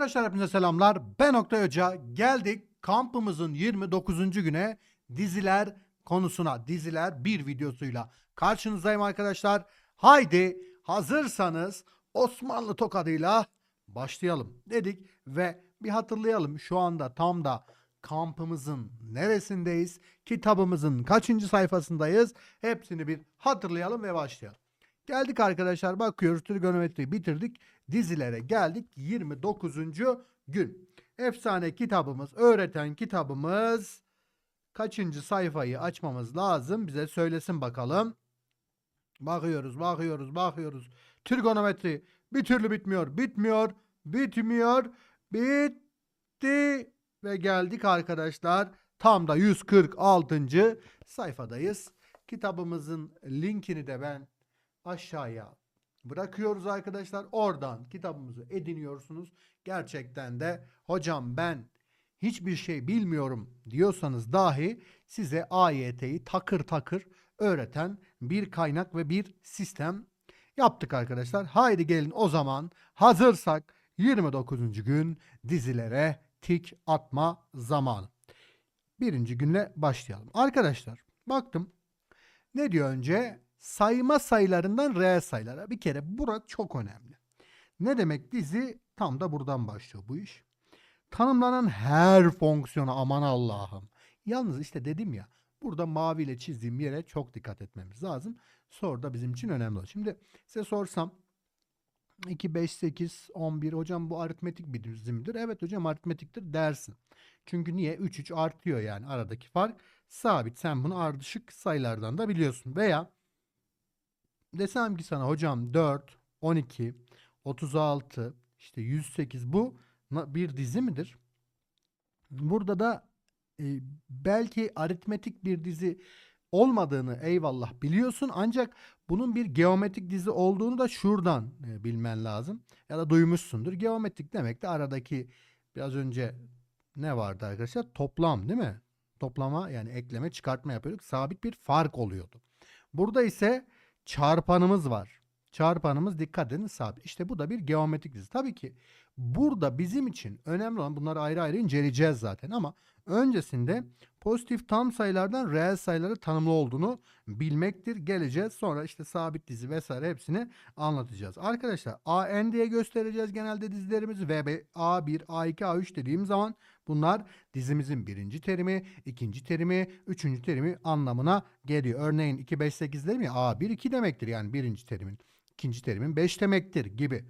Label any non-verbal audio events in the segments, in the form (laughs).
Arkadaşlar hepinize selamlar. Ben Oktay Hoca. Geldik kampımızın 29. güne diziler konusuna. Diziler bir videosuyla karşınızdayım arkadaşlar. Haydi hazırsanız Osmanlı tokadıyla başlayalım dedik ve bir hatırlayalım şu anda tam da kampımızın neresindeyiz? Kitabımızın kaçıncı sayfasındayız? Hepsini bir hatırlayalım ve başlayalım. Geldik arkadaşlar bakıyoruz trigonometriyi bitirdik. Dizilere geldik 29. gün. Efsane kitabımız, öğreten kitabımız kaçıncı sayfayı açmamız lazım? Bize söylesin bakalım. Bakıyoruz, bakıyoruz, bakıyoruz. Trigonometri bir türlü bitmiyor, bitmiyor, bitmiyor, bitti ve geldik arkadaşlar. Tam da 146. sayfadayız. Kitabımızın linkini de ben aşağıya bırakıyoruz arkadaşlar. Oradan kitabımızı ediniyorsunuz. Gerçekten de hocam ben hiçbir şey bilmiyorum diyorsanız dahi size AYT'yi takır takır öğreten bir kaynak ve bir sistem yaptık arkadaşlar. Haydi gelin o zaman hazırsak 29. gün dizilere tik atma zamanı. Birinci günle başlayalım. Arkadaşlar baktım ne diyor önce? Sayma sayılarından reel sayılara. Bir kere bura çok önemli. Ne demek dizi? Tam da buradan başlıyor bu iş. Tanımlanan her fonksiyona aman Allah'ım. Yalnız işte dedim ya burada maviyle çizdiğim yere çok dikkat etmemiz lazım. Soru da bizim için önemli. Şimdi size sorsam 2, 5, 8, 11 hocam bu aritmetik bir dizimdir. Evet hocam aritmetiktir dersin. Çünkü niye? 3, 3 artıyor yani aradaki fark sabit. Sen bunu ardışık sayılardan da biliyorsun. Veya desem ki sana hocam 4, 12, 36, işte 108 bu bir dizi midir? Burada da e, belki aritmetik bir dizi olmadığını eyvallah biliyorsun ancak bunun bir geometrik dizi olduğunu da şuradan e, bilmen lazım. Ya da duymuşsundur. Geometrik demek de aradaki biraz önce ne vardı arkadaşlar? Toplam değil mi? Toplama yani ekleme çıkartma yapıyorduk. Sabit bir fark oluyordu. Burada ise çarpanımız var. Çarpanımız dikkat edin sabit. İşte bu da bir geometrik dizi. Tabii ki burada bizim için önemli olan bunları ayrı ayrı inceleyeceğiz zaten ama öncesinde pozitif tam sayılardan reel sayıları tanımlı olduğunu bilmektir. Geleceğiz. Sonra işte sabit dizi vesaire hepsini anlatacağız. Arkadaşlar AN diye göstereceğiz genelde dizilerimizi ve B- A1, A2, A3 dediğim zaman bunlar dizimizin birinci terimi, ikinci terimi, üçüncü terimi anlamına geliyor. Örneğin 2, 5, 8 dedim ya A1, 2 demektir yani birinci terimin. ikinci terimin 5 demektir gibi.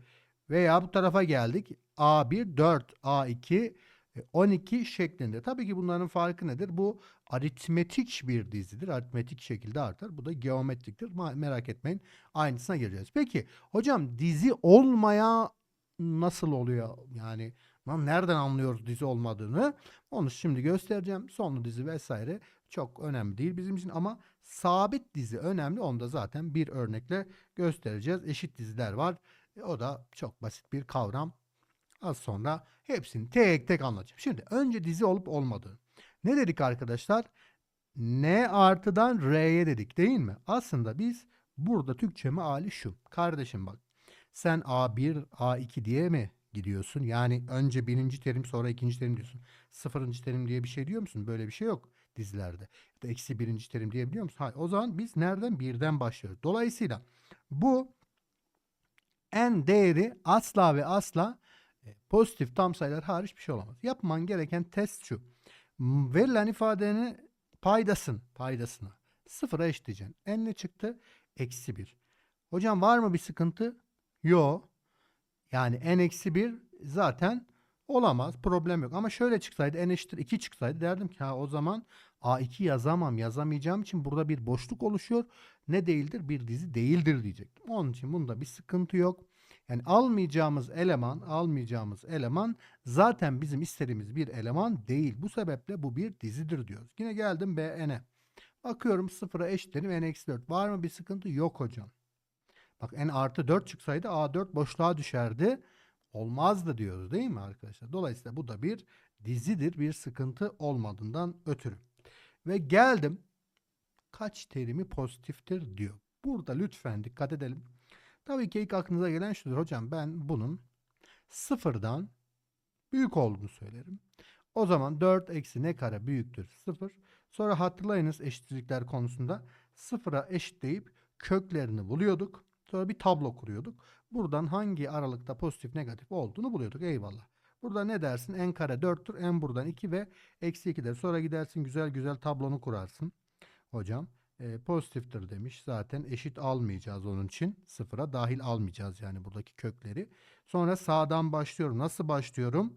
Veya bu tarafa geldik. A1, 4, A2, e, 12 şeklinde. Tabii ki bunların farkı nedir? Bu aritmetik bir dizidir. Aritmetik şekilde artar. Bu da geometriktir. Merak etmeyin. Aynısına geleceğiz. Peki hocam dizi olmaya nasıl oluyor? Yani lan nereden anlıyoruz dizi olmadığını? Onu şimdi göstereceğim. Sonlu dizi vesaire çok önemli değil bizim için ama sabit dizi önemli. Onu da zaten bir örnekle göstereceğiz. Eşit diziler var. E, o da çok basit bir kavram. Az sonra hepsini tek tek anlatacağım. Şimdi önce dizi olup olmadığı. Ne dedik arkadaşlar? N artıdan R'ye dedik değil mi? Aslında biz burada Türkçe meali şu. Kardeşim bak sen A1, A2 diye mi gidiyorsun? Yani önce birinci terim sonra ikinci terim diyorsun. Sıfırıncı terim diye bir şey diyor musun? Böyle bir şey yok dizilerde. Ya da eksi birinci terim diyebiliyor musun? Hayır. O zaman biz nereden? Birden başlıyoruz. Dolayısıyla bu en değeri asla ve asla e, pozitif tam sayılar hariç bir şey olamaz. Yapman gereken test şu. Verilen ifadenin paydasın, paydasına sıfıra eşitleyeceksin. En ne çıktı? Eksi bir. Hocam var mı bir sıkıntı? Yok. Yani n eksi 1 zaten olamaz. Problem yok. Ama şöyle çıksaydı n eşittir 2 çıksaydı derdim ki ha o zaman A2 yazamam. Yazamayacağım için burada bir boşluk oluşuyor. Ne değildir? Bir dizi değildir diyecektim. Onun için bunda bir sıkıntı yok. Yani almayacağımız eleman, almayacağımız eleman zaten bizim istediğimiz bir eleman değil. Bu sebeple bu bir dizidir diyoruz. Yine geldim B'ne. Bakıyorum sıfıra eşitlerim n eksi 4. Var mı bir sıkıntı? Yok hocam. Bak n artı 4 çıksaydı A4 boşluğa düşerdi. Olmazdı diyoruz değil mi arkadaşlar? Dolayısıyla bu da bir dizidir. Bir sıkıntı olmadığından ötürü. Ve geldim kaç terimi pozitiftir diyor. Burada lütfen dikkat edelim. Tabii ki ilk aklınıza gelen şudur. Hocam ben bunun sıfırdan büyük olduğunu söylerim. O zaman 4 eksi ne kare büyüktür 0. Sonra hatırlayınız eşitlikler konusunda sıfıra eşitleyip köklerini buluyorduk. Sonra bir tablo kuruyorduk. Buradan hangi aralıkta pozitif negatif olduğunu buluyorduk. Eyvallah. Burada ne dersin? n kare 4'tür. n buradan 2 ve eksi 2'dir. Sonra gidersin güzel güzel tablonu kurarsın. Hocam e, pozitiftir demiş. Zaten eşit almayacağız onun için. Sıfıra dahil almayacağız yani buradaki kökleri. Sonra sağdan başlıyorum. Nasıl başlıyorum?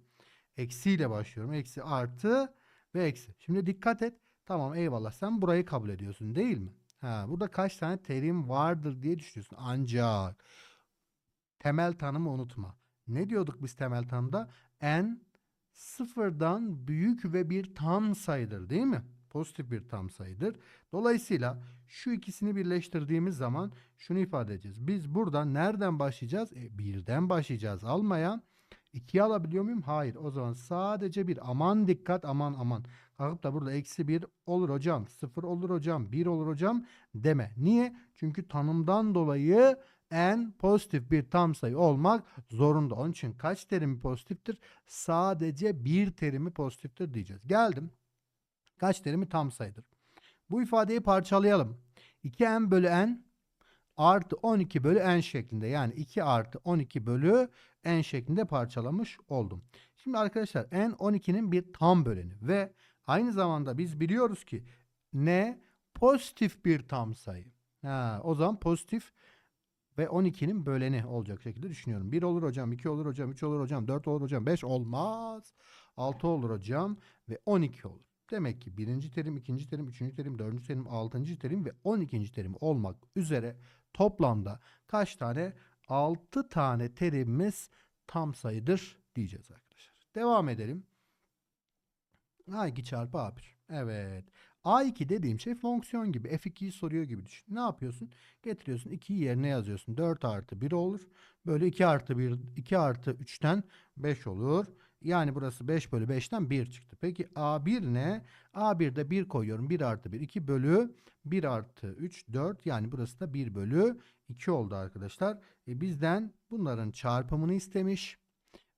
Eksiyle başlıyorum. Eksi artı ve eksi. Şimdi dikkat et. Tamam eyvallah sen burayı kabul ediyorsun değil mi? Ha, burada kaç tane terim vardır diye düşünüyorsun. Ancak temel tanımı unutma. Ne diyorduk biz temel tanımda? n sıfırdan büyük ve bir tam sayıdır değil mi? Pozitif bir tam sayıdır. Dolayısıyla şu ikisini birleştirdiğimiz zaman şunu ifade edeceğiz. Biz burada nereden başlayacağız? E, birden başlayacağız almaya. 2'yi alabiliyor muyum? Hayır. O zaman sadece bir aman dikkat aman aman. Kalkıp da burada eksi 1 olur hocam. 0 olur hocam. 1 olur hocam deme. Niye? Çünkü tanımdan dolayı n pozitif bir tam sayı olmak zorunda. Onun için kaç terimi pozitiftir? Sadece bir terimi pozitiftir diyeceğiz. Geldim. Kaç terimi tam sayıdır? Bu ifadeyi parçalayalım. 2n bölü n artı 12 bölü n şeklinde yani 2 artı 12 bölü n şeklinde parçalamış oldum. Şimdi arkadaşlar n 12'nin bir tam böleni ve aynı zamanda biz biliyoruz ki n pozitif bir tam sayı. Ha, o zaman pozitif ve 12'nin böleni olacak şekilde düşünüyorum. 1 olur hocam, 2 olur hocam, 3 olur hocam, 4 olur hocam, 5 olmaz. 6 olur hocam ve 12 olur. Demek ki birinci terim, ikinci terim, üçüncü terim, dördüncü terim, altıncı terim ve on ikinci terim olmak üzere toplamda kaç tane? Altı tane terimimiz tam sayıdır diyeceğiz arkadaşlar. Devam edelim. A2 çarpı A1. Evet. A2 dediğim şey fonksiyon gibi. F2'yi soruyor gibi düşün. Ne yapıyorsun? Getiriyorsun 2'yi yerine yazıyorsun. 4 artı 1 olur. Böyle 2 artı 1, 2 artı 3'ten 5 olur. Yani burası 5 bölü 5'ten 1 çıktı. Peki A1 ne? A1'de 1 koyuyorum. 1 artı 1. 2 bölü 1 artı 3 4. Yani burası da 1 bölü 2 oldu arkadaşlar. E bizden bunların çarpımını istemiş.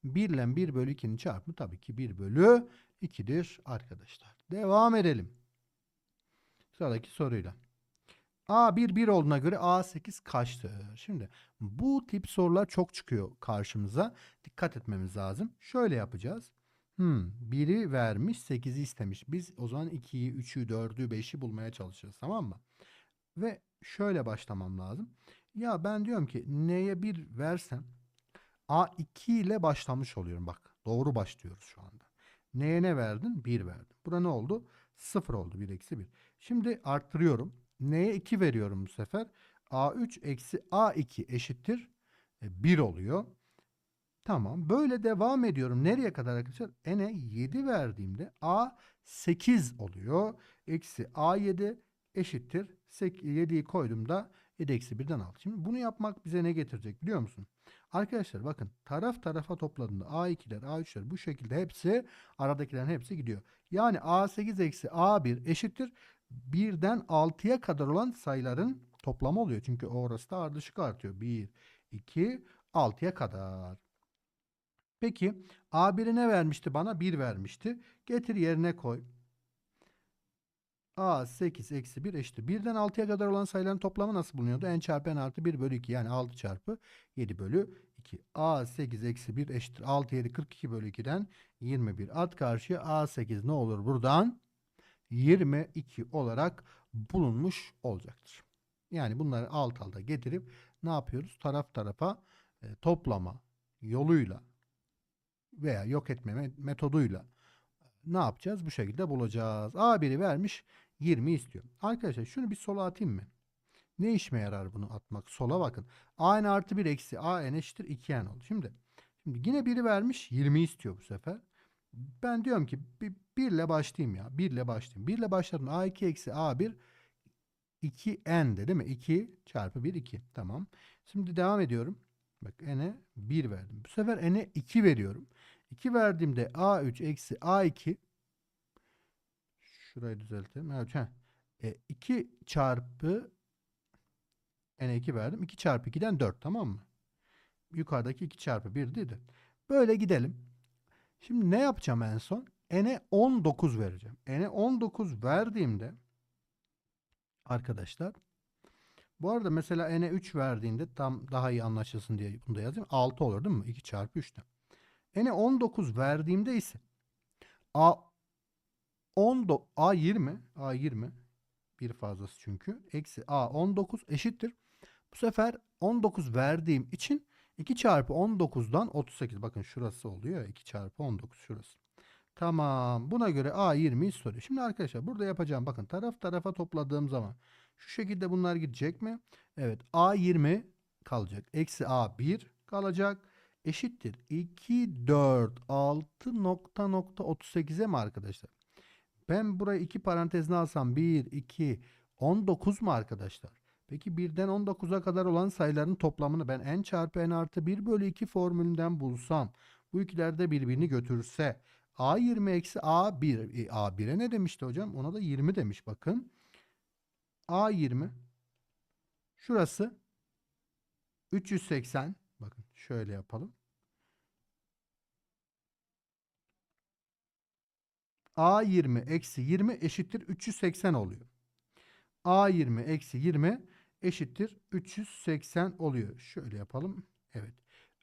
1 ile 1 bölü 2'nin çarpımı tabii ki 1 bölü 2'dir arkadaşlar. Devam edelim. Sıradaki soruyla. A1 1 olduğuna göre A8 kaçtır? Şimdi bu tip sorular çok çıkıyor karşımıza. Dikkat etmemiz lazım. Şöyle yapacağız. Hmm, 1'i vermiş 8'i istemiş. Biz o zaman 2'yi, 3'ü, 4'ü, 5'i bulmaya çalışacağız tamam mı? Ve şöyle başlamam lazım. Ya ben diyorum ki neye 1 versem A2 ile başlamış oluyorum bak. Doğru başlıyoruz şu anda. Neye ne verdin? 1 verdim. Bura ne oldu? 0 oldu. 1 eksi 1. Şimdi arttırıyorum. Neye 2 veriyorum bu sefer? A3 eksi A2 eşittir 1 oluyor. Tamam. Böyle devam ediyorum. Nereye kadar arkadaşlar? N'e 7 verdiğimde A8 oluyor. Eksi A7 eşittir. 7'yi koyduğumda 7 eksi 1'den 6. Şimdi bunu yapmak bize ne getirecek biliyor musun? Arkadaşlar bakın taraf tarafa topladığında A2'ler A3'ler bu şekilde hepsi aradakilerin hepsi gidiyor. Yani A8 eksi A1 eşittir. 1'den 6'ya kadar olan sayıların toplamı oluyor. Çünkü orası da ardışık artıyor. 1, 2, 6'ya kadar. Peki A1'i ne vermişti bana? 1 vermişti. Getir yerine koy. A8 eksi 1 eşittir. 1'den 6'ya kadar olan sayıların toplamı nasıl bulunuyordu? n çarpı n artı 1 bölü 2 yani 6 çarpı 7 bölü 2. A8 eksi 1 eşittir. 6 7 42 bölü 2'den 21. At karşıya A8 ne olur buradan? 22 olarak bulunmuş olacaktır. Yani bunları alt alta getirip ne yapıyoruz? Taraf tarafa e, toplama yoluyla veya yok etme metoduyla ne yapacağız? Bu şekilde bulacağız. A1'i vermiş 20 istiyor. Arkadaşlar şunu bir sola atayım mı? Ne işime yarar bunu atmak? Sola bakın. A n artı 1 eksi A n eşittir 2n oldu. Şimdi, şimdi yine biri vermiş 20 istiyor bu sefer. Ben diyorum ki bir, 1 ile başlayayım ya. 1 ile başlayayım. 1 ile başladım. A2 eksi A1 2n'de değil mi? 2 çarpı 1 2. Tamam. Şimdi devam ediyorum. Bak n'e 1 verdim. Bu sefer n'e 2 veriyorum. 2 verdiğimde A3 eksi A2 şurayı düzeltelim. Evet. E, 2 çarpı n'e 2 verdim. 2 çarpı 2'den 4 tamam mı? Yukarıdaki 2 çarpı 1 dedi. Böyle gidelim. Şimdi ne yapacağım en son? N'e 19 vereceğim. N'e 19 verdiğimde arkadaşlar bu arada mesela n'e 3 verdiğinde tam daha iyi anlaşılsın diye bunu da yazayım. 6 olur değil mi? 2 çarpı 3'ten. n'e 19 verdiğimde ise a 10 a 20 a 20 bir fazlası çünkü eksi a 19 eşittir. Bu sefer 19 verdiğim için 2 çarpı 19'dan 38. Bakın şurası oluyor ya 2 çarpı 19 şurası. Tamam. Buna göre A20'yi soruyor. Şimdi arkadaşlar burada yapacağım. Bakın taraf tarafa topladığım zaman şu şekilde bunlar gidecek mi? Evet. A20 kalacak. Eksi A1 kalacak. Eşittir. 2, 4, 6 nokta nokta 38'e mi arkadaşlar? Ben burayı iki parantezine alsam 1, 2, 19 mu arkadaşlar? Peki 1'den 19'a kadar olan sayıların toplamını ben n çarpı n artı 1 bölü 2 formülünden bulsam bu ikiler de birbirini götürse A20 eksi A1 e, A1'e ne demişti hocam? Ona da 20 demiş bakın. A20 şurası 380 bakın şöyle yapalım. A20 eksi 20 eşittir 380 oluyor. A20 eksi 20 eşittir 380 oluyor. Şöyle yapalım. Evet.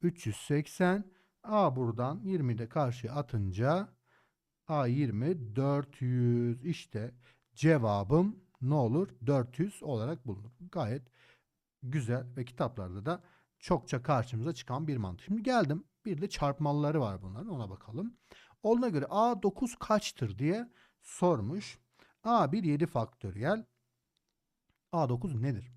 380 A buradan 20 de karşıya atınca A20 400 işte cevabım ne olur? 400 olarak bulunur. Gayet güzel ve kitaplarda da çokça karşımıza çıkan bir mantık. Şimdi geldim. Bir de çarpmalıları var bunların. Ona bakalım. Ona göre A9 kaçtır diye sormuş. A1 7 faktöriyel. A9 nedir?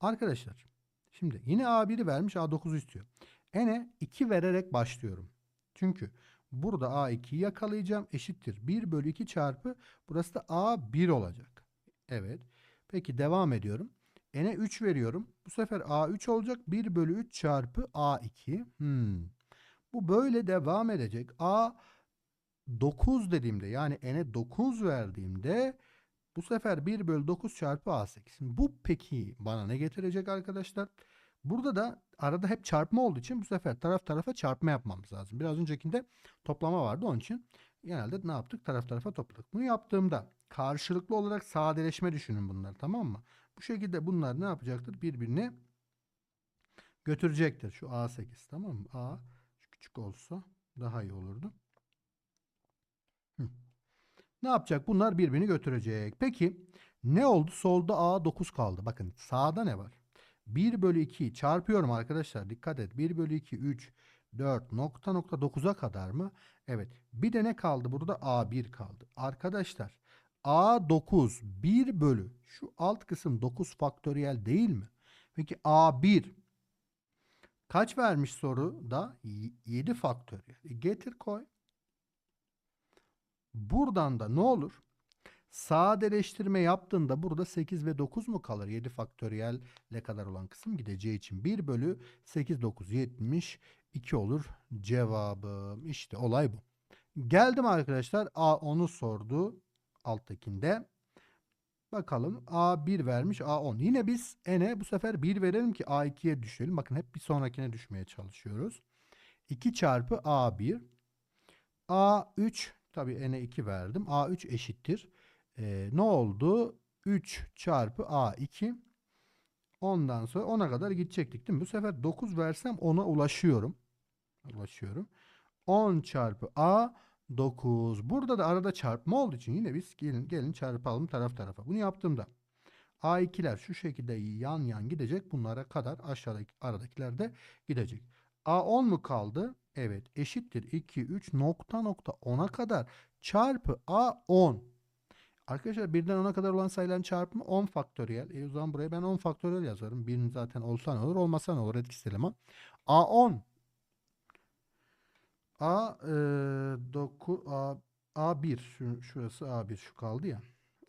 Arkadaşlar şimdi yine A1'i vermiş A9'u istiyor. N'e 2 vererek başlıyorum. Çünkü burada A2'yi yakalayacağım. Eşittir. 1 bölü 2 çarpı burası da A1 olacak. Evet. Peki devam ediyorum. N'e 3 veriyorum. Bu sefer A3 olacak. 1 bölü 3 çarpı A2. Hmm. Bu böyle devam edecek. A 9 dediğimde yani n'e 9 verdiğimde bu sefer 1 bölü 9 çarpı A8. Şimdi bu peki bana ne getirecek arkadaşlar? Burada da arada hep çarpma olduğu için bu sefer taraf tarafa çarpma yapmamız lazım. Biraz öncekinde toplama vardı onun için genelde ne yaptık? Taraf tarafa topladık. Bunu yaptığımda karşılıklı olarak sadeleşme düşünün bunları tamam mı? Bu şekilde bunlar ne yapacaktır? Birbirini götürecektir. Şu A8 tamam mı? A küçük olsa daha iyi olurdu. Ne yapacak? Bunlar birbirini götürecek. Peki ne oldu? Solda A9 kaldı. Bakın sağda ne var? 1 bölü 2 çarpıyorum arkadaşlar. Dikkat et. 1 bölü 2 3 4 nokta nokta 9'a kadar mı? Evet. Bir de ne kaldı? Burada A1 kaldı. Arkadaşlar A9 1 bölü şu alt kısım 9 faktöriyel değil mi? Peki A1 kaç vermiş soru da 7 faktöriyel. E getir koy. Buradan da ne olur? Sadeleştirme yaptığında burada 8 ve 9 mu kalır? 7 faktöriyel ne kadar olan kısım gideceği için 1 bölü 8 9 72 olur cevabım. İşte olay bu. Geldim arkadaşlar A10'u sordu alttakinde. Bakalım A1 vermiş A10. Yine biz n'e bu sefer 1 verelim ki A2'ye düşelim. Bakın hep bir sonrakine düşmeye çalışıyoruz. 2 çarpı A1 A3 tabi n'e 2 verdim. A3 eşittir. Ee, ne oldu? 3 çarpı A2 ondan sonra 10'a kadar gidecektik değil mi? Bu sefer 9 versem 10'a ulaşıyorum. Ulaşıyorum. 10 çarpı A 9. Burada da arada çarpma olduğu için yine biz gelin, gelin çarpalım taraf tarafa. Bunu yaptığımda A2'ler şu şekilde yan yan gidecek. Bunlara kadar aşağıdaki aradakiler de gidecek. A10 mu kaldı? Evet eşittir 2 3 nokta nokta 10'a kadar çarpı A10. Arkadaşlar birden 10'a kadar olan sayıların çarpımı 10 faktöriyel. E o zaman buraya ben 10 faktöriyel yazarım. Birinin zaten olsa ne olur olmasa ne olur etkisiz eleman. A10 A e, 9 A A1 şu, şurası A1 şu kaldı ya.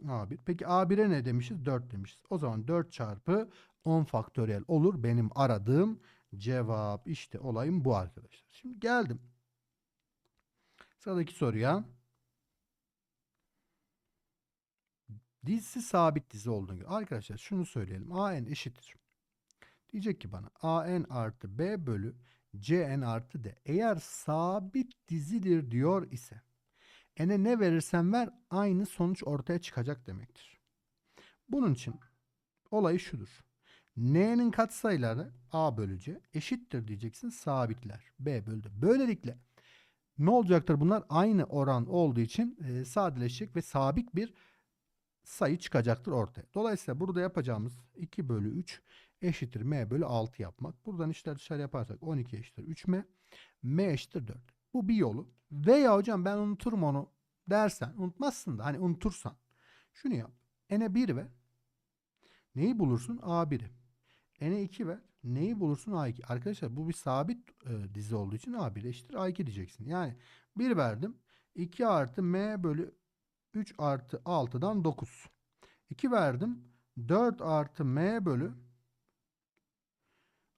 A1. Peki A1'e ne demişiz? 4 demişiz. O zaman 4 çarpı 10 faktöriyel olur. Benim aradığım cevap. İşte olayım bu arkadaşlar. Şimdi geldim. Sıradaki soruya. Dizisi sabit dizi olduğunu göre. Arkadaşlar şunu söyleyelim. AN eşittir. Diyecek ki bana AN artı B bölü Cn artı D. Eğer sabit dizidir diyor ise n'e ne verirsen ver aynı sonuç ortaya çıkacak demektir. Bunun için olayı şudur. N'nin katsayıları A bölü C eşittir diyeceksin sabitler. B bölü D. Böylelikle ne olacaktır? Bunlar aynı oran olduğu için e, sadeleşecek ve sabit bir sayı çıkacaktır ortaya. Dolayısıyla burada yapacağımız 2 bölü 3 eşittir m bölü 6 yapmak. Buradan işler dışarı yaparsak 12 eşittir 3m. m eşittir 4. Bu bir yolu. Veya hocam ben unuturum onu dersen unutmazsın da hani unutursan. Şunu yap. n'e 1 ver. Neyi bulursun? A1'i. N'e 2 ver. Neyi bulursun? A2. Arkadaşlar bu bir sabit e, dizi olduğu için A1 eşittir A2 diyeceksin. Yani 1 verdim. 2 artı m bölü 3 artı 6'dan 9. 2 verdim. 4 artı m bölü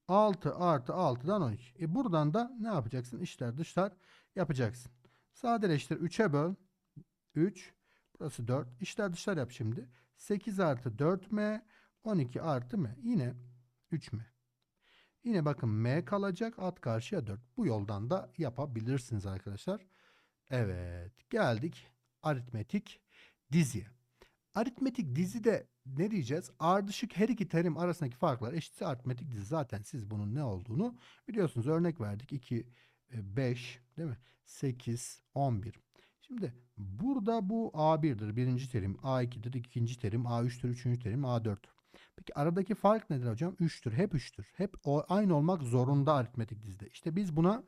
6 artı 6'dan 12. E buradan da ne yapacaksın? İşler dışlar yapacaksın. Sadeleştir 3'e böl. 3. Burası 4. İşler dışlar yap şimdi. 8 artı 4m 12 artı m. Yine 3m. Yine bakın m kalacak. At karşıya 4. Bu yoldan da yapabilirsiniz arkadaşlar. Evet. Geldik aritmetik diziye. Aritmetik dizide ne diyeceğiz? Ardışık her iki terim arasındaki farklar eşitse aritmetik dizi. Zaten siz bunun ne olduğunu biliyorsunuz. Örnek verdik. 2, 5 değil mi? 8, 11. Şimdi burada bu A1'dir birinci terim, A2'dir ikinci terim, A3'tür üçüncü terim, A4. Peki aradaki fark nedir hocam? 3'tür. Hep 3'tür. Hep o, aynı olmak zorunda aritmetik dizide. İşte biz buna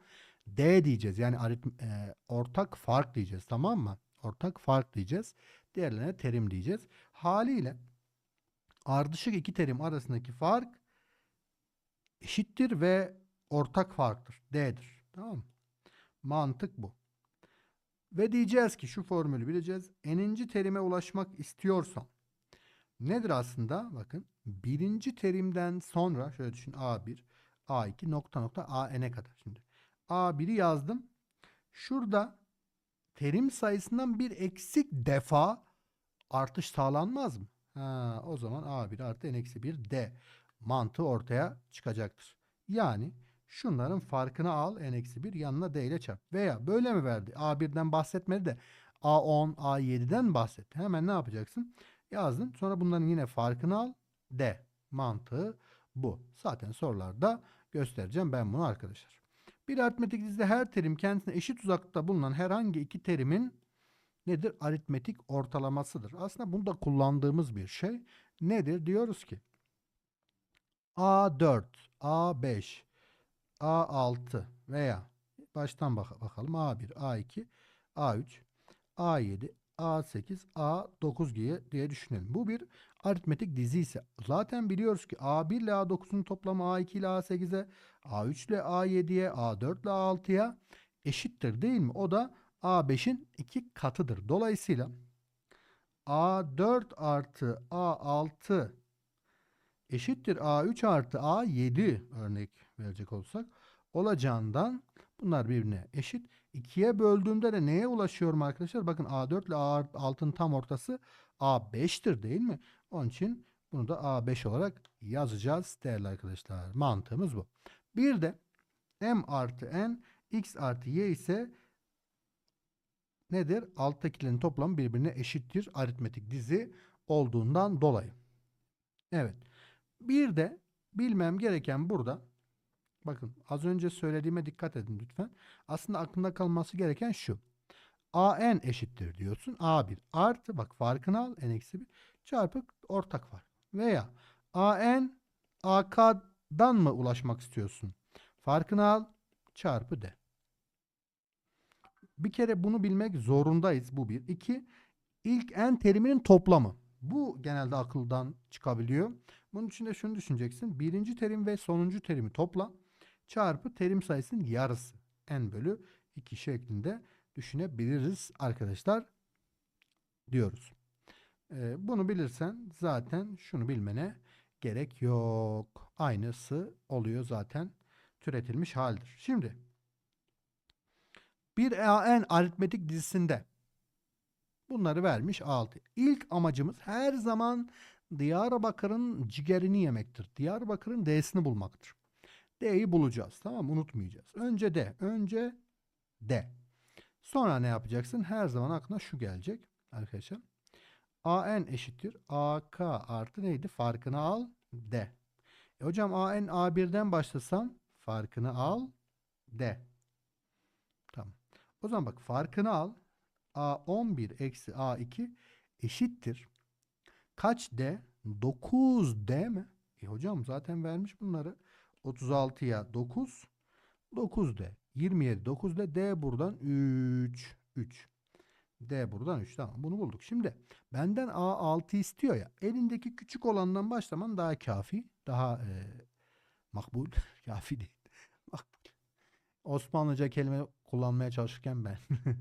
D diyeceğiz. Yani aritm, e, ortak fark diyeceğiz. Tamam mı? Ortak fark diyeceğiz. Diğerlerine terim diyeceğiz. Haliyle ardışık iki terim arasındaki fark eşittir ve ortak farktır. D'dir. Tamam mı? Mantık bu. Ve diyeceğiz ki şu formülü bileceğiz. N'inci terime ulaşmak istiyorsan nedir aslında? Bakın birinci terimden sonra şöyle düşün A1, A2 nokta nokta AN'e kadar. Şimdi A1'i yazdım. Şurada terim sayısından bir eksik defa artış sağlanmaz mı? Ha, o zaman A1 artı N eksi 1 D mantığı ortaya çıkacaktır. Yani şunların farkını al N eksi 1 yanına D ile çarp. Veya böyle mi verdi? A1'den bahsetmedi de A10, A7'den bahsetti. Hemen ne yapacaksın? Yazdın. Sonra bunların yine farkını al. D mantığı bu. Zaten sorularda göstereceğim ben bunu arkadaşlar. Bir aritmetik dizide her terim kendisine eşit uzaklıkta bulunan herhangi iki terimin nedir? Aritmetik ortalamasıdır. Aslında bunu da kullandığımız bir şey. Nedir? Diyoruz ki A4, A5, A6 veya baştan bak bakalım A1, A2, A3, A7, A8, A9 diye, diye düşünelim. Bu bir aritmetik dizi ise zaten biliyoruz ki A1 ile A9'un toplamı A2 ile A8'e, A3 ile A7'ye, A4 ile A6'ya eşittir değil mi? O da A5'in iki katıdır. Dolayısıyla A4 artı A6 eşittir A3 artı A7 örnek verecek olsak olacağından bunlar birbirine eşit. 2'ye böldüğümde de neye ulaşıyorum arkadaşlar? Bakın A4 ile A6'ın tam ortası A5'tir değil mi? Onun için bunu da A5 olarak yazacağız değerli arkadaşlar. Mantığımız bu. Bir de M artı N X artı Y ise nedir? Alttakilerin toplamı birbirine eşittir. Aritmetik dizi olduğundan dolayı. Evet. Bir de bilmem gereken burada bakın az önce söylediğime dikkat edin lütfen. Aslında aklında kalması gereken şu. AN eşittir diyorsun. A1 artı bak farkını al n eksi 1 çarpı ortak fark. Veya AN AK'dan mı ulaşmak istiyorsun? Farkını al çarpı D. Bir kere bunu bilmek zorundayız. Bu bir. İki, ilk n teriminin toplamı. Bu genelde akıldan çıkabiliyor. Bunun için de şunu düşüneceksin. Birinci terim ve sonuncu terimi topla. Çarpı terim sayısının yarısı. n bölü 2 şeklinde düşünebiliriz arkadaşlar diyoruz. Ee, bunu bilirsen zaten şunu bilmene gerek yok. Aynısı oluyor zaten türetilmiş haldir. Şimdi bir AN aritmetik dizisinde bunları vermiş 6. İlk amacımız her zaman Diyarbakır'ın ciğerini yemektir. Diyarbakır'ın D'sini bulmaktır. D'yi bulacağız. Tamam? Unutmayacağız. Önce D. Önce D. Sonra ne yapacaksın? Her zaman aklına şu gelecek arkadaşlar. AN eşittir. AK artı neydi? Farkını al. D. E hocam AN A1'den başlasam farkını al. D. Tamam. O zaman bak farkını al. A11 eksi A2 eşittir. Kaç D? 9 D mi? E hocam zaten vermiş bunları. 36'ya 9. 9 D. 27 9 D. D buradan 3. 3. D buradan 3. Tamam bunu bulduk. Şimdi benden A6 istiyor ya. Elindeki küçük olandan başlaman daha kafi. Daha e, makbul. (laughs) kafi değil. (laughs) Makbul. Osmanlıca kelime kullanmaya çalışırken ben. (laughs)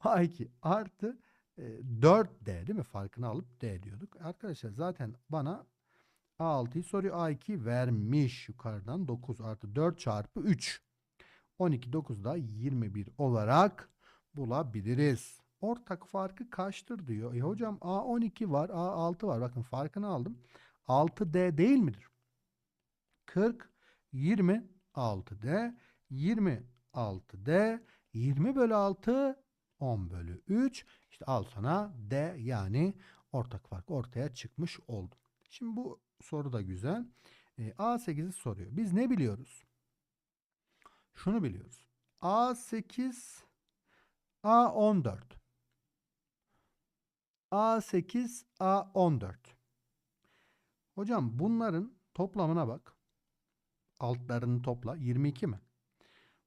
A2 artı e, 4D değil mi? Farkını alıp D diyorduk. Arkadaşlar zaten bana A6'yı soruyor. A2 vermiş yukarıdan 9 artı 4 çarpı 3. 12 9 da 21 olarak bulabiliriz. Ortak farkı kaçtır diyor. E hocam A12 var, A6 var. Bakın farkını aldım. 6D değil midir? 40, 20, 6D, 20, 6D, 20 bölü 6, 10 bölü 3. İşte al sana D yani ortak fark ortaya çıkmış oldu. Şimdi bu soru da güzel. E, A8'i soruyor. Biz ne biliyoruz? Şunu biliyoruz. A8 A14 A8 A14 Hocam bunların toplamına bak. Altlarını topla. 22 mi?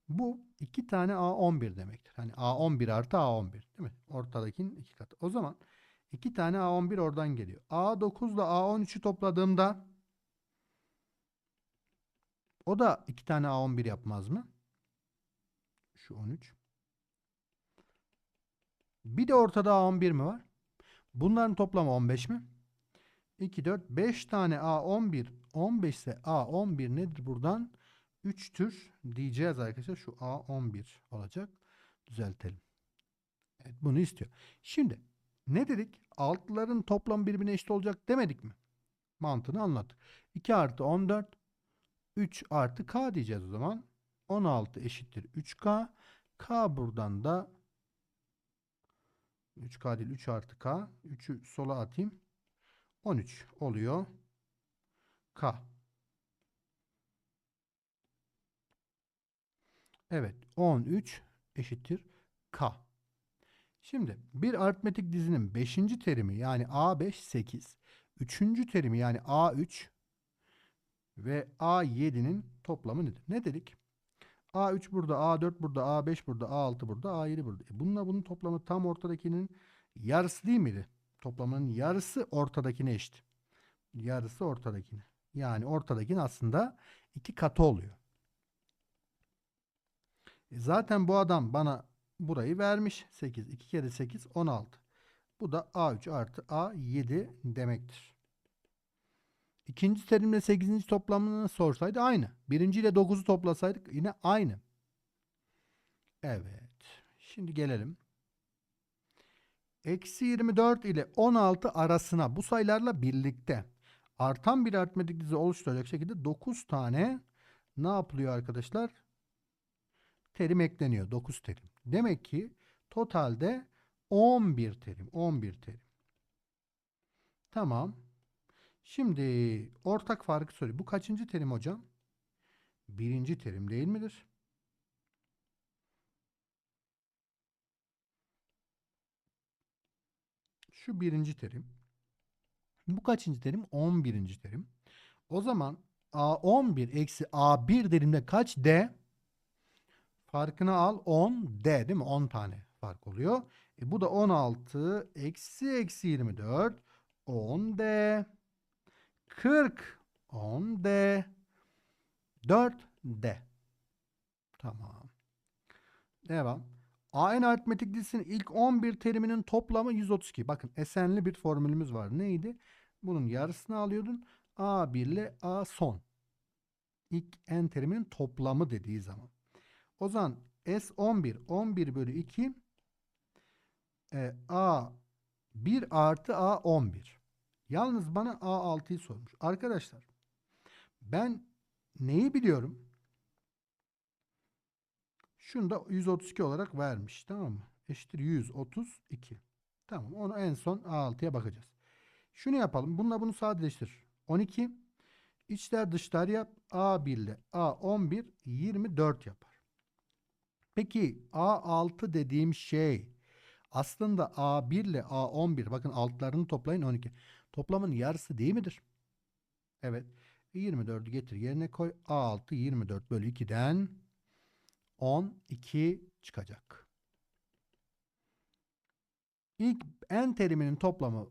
Bu iki tane A11 demektir. Hani A11 artı A11 değil mi? Ortadakinin iki katı. O zaman iki tane A11 oradan geliyor. A9 ile A13'ü topladığımda o da iki tane A11 yapmaz mı? Şu 13. Bir de ortada A11 mi var? Bunların toplamı 15 mi? 2, 4, 5 tane A11. 15 ise A11 nedir buradan? 3'tür diyeceğiz arkadaşlar. Şu A11 olacak. Düzeltelim. Evet, bunu istiyor. Şimdi ne dedik? Altların toplam birbirine eşit olacak demedik mi? Mantığını anlattık. 2 artı 14 3 artı K diyeceğiz o zaman. 16 eşittir 3K. K buradan da 3K değil 3 artı K. 3'ü sola atayım. 13 oluyor. K. Evet 13 eşittir K. Şimdi bir aritmetik dizinin 5. terimi yani A5 8. 3. terimi yani A3 ve A7'nin toplamı nedir? Ne dedik? A3 burada, A4 burada, A5 burada, A6 burada, A7 burada. E bununla bunun toplamı tam ortadakinin yarısı değil miydi? Toplamının yarısı ortadakine eşit. Yarısı ortadakine. Yani ortadakinin aslında iki katı oluyor. E zaten bu adam bana burayı vermiş. 8. 2 kere 8 16. Bu da A3 artı A7 demektir. İkinci terimle 8. toplamını sorsaydı aynı. Birinci ile 9'u toplasaydık yine aynı. Evet. Şimdi gelelim. Eksi 24 ile 16 arasına bu sayılarla birlikte artan bir aritmetik dizi oluşturacak şekilde 9 tane ne yapılıyor arkadaşlar? Terim ekleniyor. 9 terim. Demek ki totalde 11 terim. 11 terim. Tamam. Şimdi ortak farkı soruyor. Bu kaçıncı terim hocam? Birinci terim değil midir? Şu birinci terim. Bu kaçıncı terim? 11. terim. O zaman A11 eksi A1 terimde kaç D? Farkını al 10 D değil mi? 10 tane fark oluyor. E bu da 16 eksi eksi 24 10 D 40 10 D 4 D. Tamam. Devam. AN aritmetik dizisinin ilk 11 teriminin toplamı 132. Bakın esenli bir formülümüz var. Neydi? Bunun yarısını alıyordun. A1 ile A son. İlk n teriminin toplamı dediği zaman. O zaman S11 11 bölü 2 e, A1 artı A11. Yalnız bana A6'yı sormuş. Arkadaşlar ben neyi biliyorum? Şunu da 132 olarak vermiş. Tamam mı? Eşittir 132. Tamam. Onu en son A6'ya bakacağız. Şunu yapalım. Bununla bunu sadeleştir. 12. İçler dışlar yap. A1 ile A11 24 yapar. Peki A6 dediğim şey aslında A1 ile A11 bakın altlarını toplayın 12. Toplamın yarısı değil midir? Evet. 24'ü getir yerine koy. A6 24 bölü 2'den 12 çıkacak. İlk n teriminin toplamı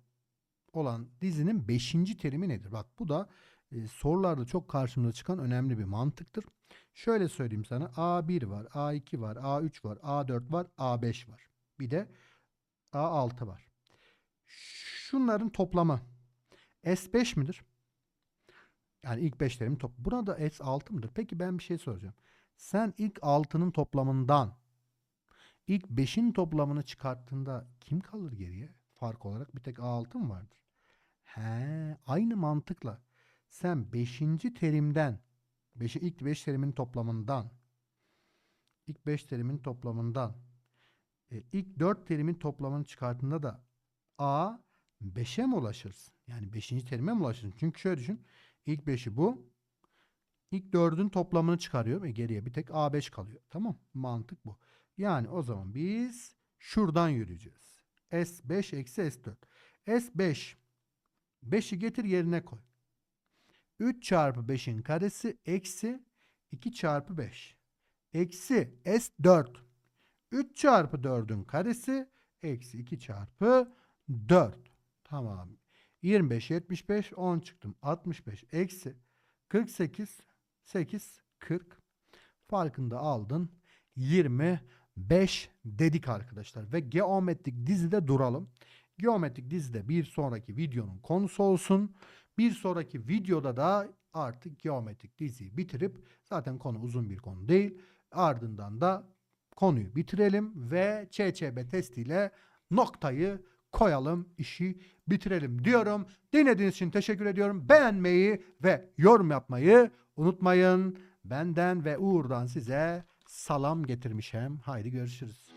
olan dizinin 5. terimi nedir? Bak bu da e, sorularda çok karşımıza çıkan önemli bir mantıktır. Şöyle söyleyeyim sana. A1 var, A2 var, A3 var, A4 var, A5 var. Bir de A6 var. Şunların toplamı S5 midir? Yani ilk 5 terimin top. Buna da S6 mıdır? Peki ben bir şey soracağım. Sen ilk 6'nın toplamından ilk 5'in toplamını çıkarttığında kim kalır geriye? Fark olarak bir tek A6 mı vardır? He, aynı mantıkla sen 5. terimden 5 ilk 5 terimin toplamından ilk 5 terimin toplamından e, ilk 4 terimin toplamını çıkarttığında da A 5'e mi ulaşırsın? Yani 5. terime mi ulaşırsın? Çünkü şöyle düşün. İlk 5'i bu. İlk 4'ün toplamını çıkarıyor ve geriye bir tek A5 kalıyor. Tamam. Mantık bu. Yani o zaman biz şuradan yürüyeceğiz. S5 eksi S4. S5 5'i getir yerine koy. 3 çarpı 5'in karesi eksi 2 çarpı 5. Eksi S4. 3 çarpı 4'ün karesi eksi 2 çarpı 4. Tamam. 25, 75, 10 çıktım. 65, eksi 48, 8, 40. Farkında aldın. 25 dedik arkadaşlar. Ve geometrik dizide duralım. Geometrik dizide bir sonraki videonun konusu olsun. Bir sonraki videoda da artık geometrik diziyi bitirip zaten konu uzun bir konu değil. Ardından da konuyu bitirelim ve ÇÇB testiyle noktayı koyalım, işi bitirelim diyorum. Dinlediğiniz için teşekkür ediyorum. Beğenmeyi ve yorum yapmayı unutmayın. Benden ve Uğur'dan size salam getirmişim. Haydi görüşürüz.